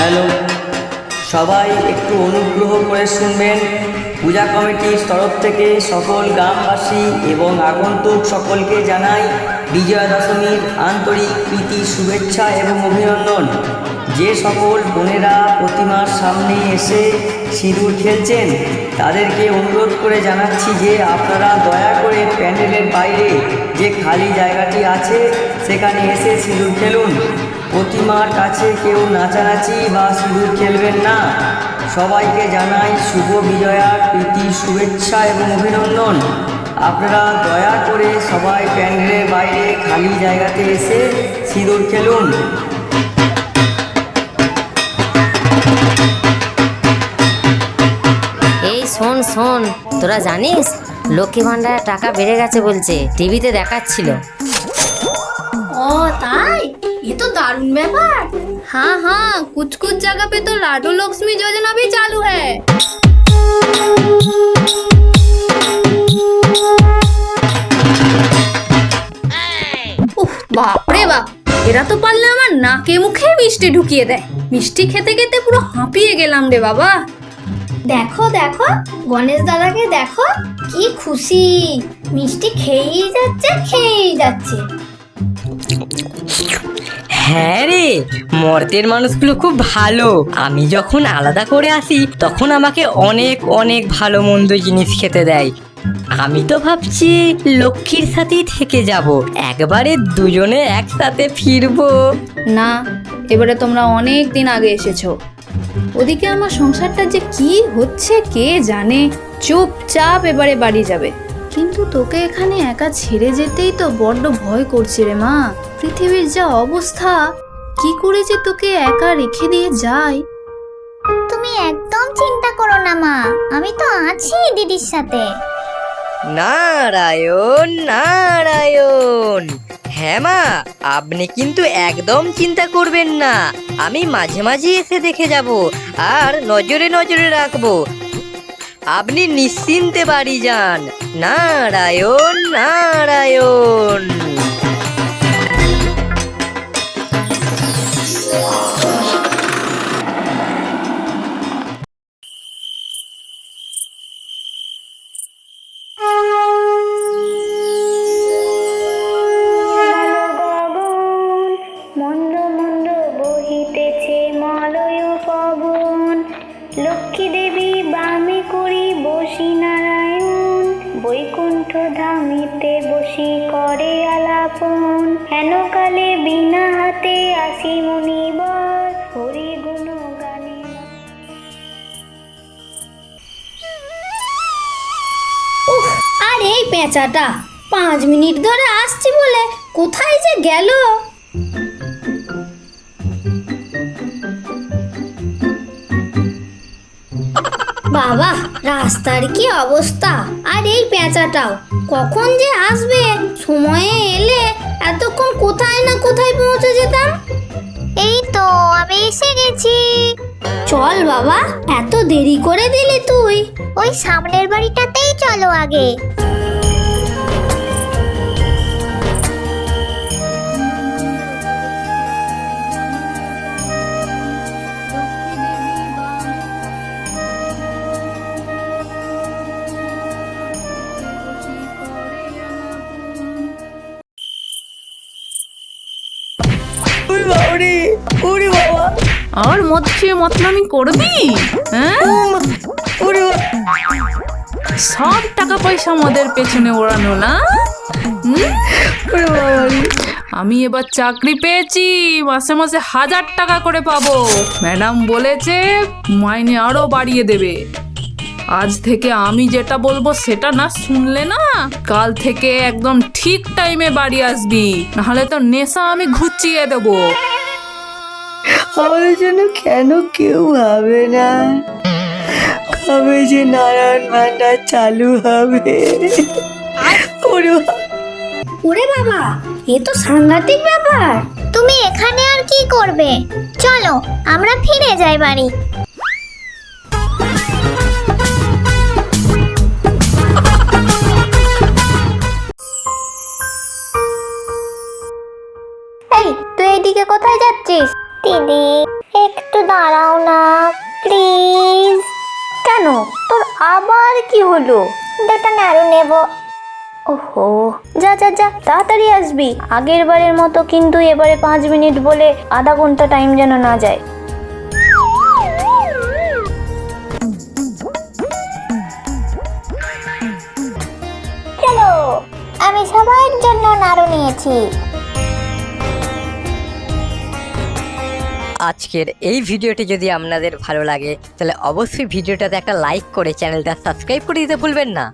Hello. সবাই একটু অনুগ্রহ করে শুনবেন। পূজা কমিটির তরফ থেকে সকল গ্রামবাসী এবং আগন্তুক সকলকে জানাই বিজয়া দশমীর আন্তরিক প্রীতি, শুভেচ্ছা এবং অভিনন্দন। যে সকল বোনেরা প্রতিমার সামনে এসে সিঁদুর খেলছেন, তাদেরকে অনুরোধ করে জানাচ্ছি যে আপনারা দয়া করে প্যান্ডেলের বাইরে যে খালি জায়গাটি আছে, সেখানে এসে সিঁদুর খেলুন। প্রতিমার কাছে কেউ নাচানাচি বা সিঁদুর খেলবেন না। সবাইকে জানাই শুভ বিজয়ার প্রীতি, শুভেচ্ছা এবং অভিনন্দন। আপনারা দয়া করে সবাই প্যান্ডেলের বাইরে খালি জায়গাতে এসে সিঁদুর খেলুন। শোন শোন তোরা জানিস লক্ষ্মী ভান্ডারের টাকা বেড়ে গেছে বলছে টিভিতে দেখাচ্ছিল ও তাই ये तो दारुण ব্যাপার हाँ हाँ कुछ कुछ जगह पे तो लाडू लक्ष्मी योजना भी चालू है উফ বাপরে বাপ এরা তো পারলে আমার নাকে মুখে মিষ্টি ঢুকিয়ে দেয় মিষ্টি খেতে খেতে পুরো হাঁপিয়ে গেলাম রে বাবা দেখো দেখো গণেশ দাদাকে দেখো কি খুশি। মিষ্টি খেয়েই যাচ্ছে খেয়েই যাচ্ছে। হ্যাঁ রে মর্তের মানুষগুলো খুব ভালো। আমি যখন আলাদা করে আসি তখন আমাকে অনেক অনেক ভালো মন্দ জিনিস খেতে দেয়। আমি তো ভাবছি লক্ষ্মীর সাথেই থেকে যাব। একবারে দুজনে একসাথে ফিরবো। না এবারে তোমরা অনেক দিন আগে এসেছ। ওদিকে আমার সংসারটা যে কি হচ্ছে কে জানে চুপচাপ এবারে বাড়ি যাবে। কিন্তু তোকে এখানে একা ছেড়ে যেতেই তো বড্ড ভয় করছে রে মা। পৃথিবীর যা অবস্থা কি করে যে তোকে একা রেখে দিয়ে যায় তুমি একদম চিন্তা করো না মা আমি তো আছি দিদির সাথে। নারায়ণ নারায়ণ। হ্যাঁ মা, আপনি কিন্তু একদম চিন্তা করবেন না। আমি মাঝে মাঝে এসে দেখে যাব আর নজরে নজরে রাখব। আপনি নিশ্চিন্তে বাড়ি যান। নারায়ণ নারায়ণ। লক্ষ্মী দেবী বামে করি বসি নারায়ণ, বৈকুণ্ঠ ধামিতে বসি করে আলাপন। হেন কালে বিনা হাতে আসি মুনিবর হরি গুণ গানে আর এই পেঁচাটা, পাঁচ মিনিট ধরে আসছি বলে কোথায় যে গেল? বাবা রাস্তার কি অবস্থা? আর এই পেঁচাটাও কখন যে আসবে? সময়ে এলে এতক্ষণ কোথায় না কোথায় পৌঁছে যেতাম? এই তো আমি এসে গেছি। চল বাবা এত দেরি করে দিলি তুই। ওই সামনের বাড়িটাতেই চলো আগে। ওরে বাবা। আর মদ খেয়ে মতনামি করবি? হ্যাঁ? ওরে সব টাকা পয়সা মদের পেছনে ওড়ানো না? আমি এবার চাকরি পেয়েছি মাসে মাসে হাজার টাকা করে পাবো। ম্যাডাম বলেছে মাইনে আরও বাড়িয়ে দেবে। আজ থেকে আমি যেটা বলব সেটা না শুনলে না কাল থেকে একদম ঠিক টাইমে বাড়ি আসবি। নাহলে তো নেশা আমি ঘুচিয়ে দেবো। আমাদের জন্য কেন কেউ ভাবে না? কবে যে নারায়ণ ভান্ডার চালু হবে? ওরে বাবা। এ তো সাংঘাতিক ব্যাপার। তুমি এখানে আর কি করবে? চলো, আমরা ফিরে যাই বাড়ি। এই, তুই এইদিকে কোথায় যাচ্ছিস? দিদি একটু দাঁড়াও না প্লিজ কেন? তোর আবার কি হলো? দুটো নাড়ু নেব। ওহো যা যা যা তাড়াতাড়ি আসবি। আগের বারের মতো কিন্তু এবারে পাঁচ মিনিট বলে আধা ঘণ্টা টাইম যেন না যায়। আমি সবার জন্য নাড়ু নিয়েছি। আজকের এই ভিডিওটি যদি আপনাদের ভালো লাগে, তাহলে অবশ্যই ভিডিওটাতে একটা লাইক করে চ্যানেলটা সাবস্ক্রাইব করে দিতে ভুলবেন না।